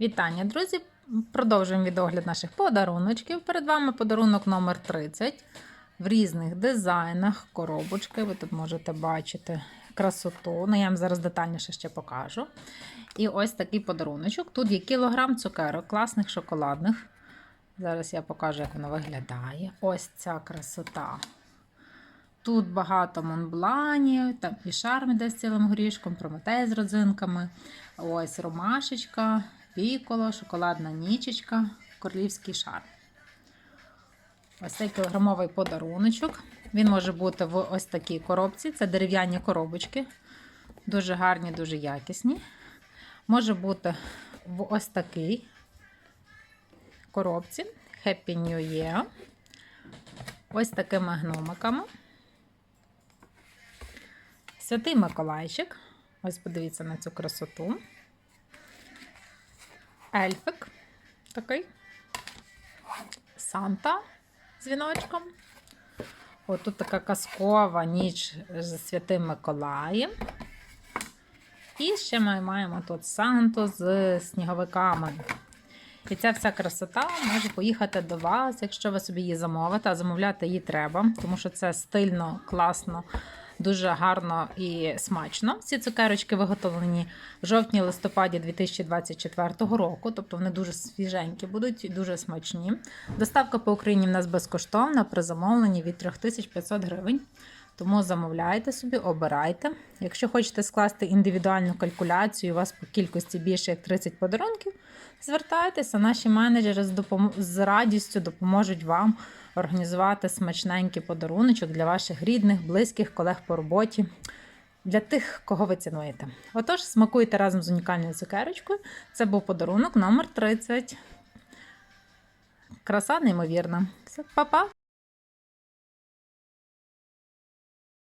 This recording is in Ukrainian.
Вітання, друзі! Продовжуємо відогляд наших подаруночків. Перед вами подарунок номер 30 в різних дизайнах, коробочки. Ви тут можете бачити красоту. Ну, я вам зараз детальніше ще покажу. І ось такий подаруночок. Тут є кілограм цукерок, класних шоколадних. Зараз я покажу, як воно виглядає. Ось ця красота. Тут багато монбланів, там і шарм іде з цілим горішком, прометей з родзинками. Ось ромашечка, піколо, шоколадна нічечка, королівський шар. Ось цей кілограмовий подаруночок. Він може бути в ось такій коробці. Це дерев'яні коробочки. Дуже гарні, дуже якісні. Може бути в ось такій коробці. Happy New Year. Ось такими гномиками. Святий Миколайчик. Ось подивіться на цю красоту. Ельфик такий. Санта з віночком. От така казкова ніч з Святим Миколаєм. І ще ми маємо тут Санту з сніговиками. І ця вся красота може поїхати до вас, якщо ви собі її замовите, а замовляти її треба, тому що це стильно, класно, дуже гарно і смачно. Всі цукерочки виготовлені в жовтні-листопаді 2024 року, тобто вони дуже свіженькі будуть і дуже смачні. Доставка по Україні в нас безкоштовна при замовленні від 3500 гривень. Тому замовляйте собі, обирайте. Якщо хочете скласти індивідуальну калькуляцію, у вас по кількості більше як 30 подарунків, звертайтеся, наші менеджери з, допом... з радістю допоможуть вам організувати смачненький подаруночок для ваших рідних, близьких, колег по роботі, для тих, кого ви цінуєте. Отож, смакуйте разом з унікальною цукерочкою. Це був подарунок номер 30. Краса неймовірна. Все, па-па!